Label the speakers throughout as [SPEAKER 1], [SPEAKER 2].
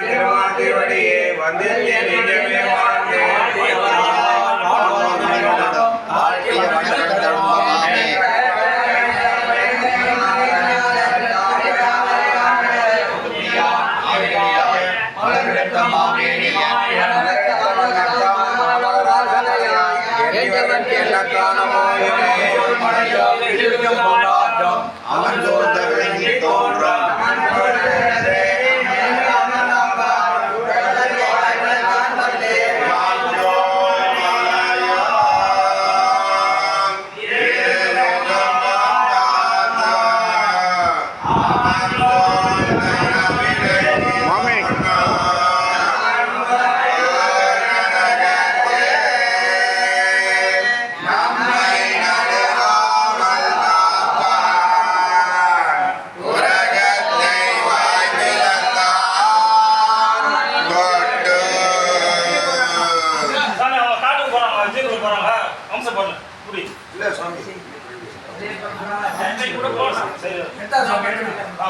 [SPEAKER 1] திருமாதிருவடியே வந்து நெஞ்சமே வாழ்ந்து. அவன் தோன்றி
[SPEAKER 2] அம்சம் பண்ணு. புடி.
[SPEAKER 1] இல்ல சுவாமி.
[SPEAKER 2] சென்னை கூட போகலாம் சரி. ஆ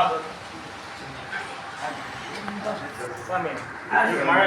[SPEAKER 2] சாமி மழை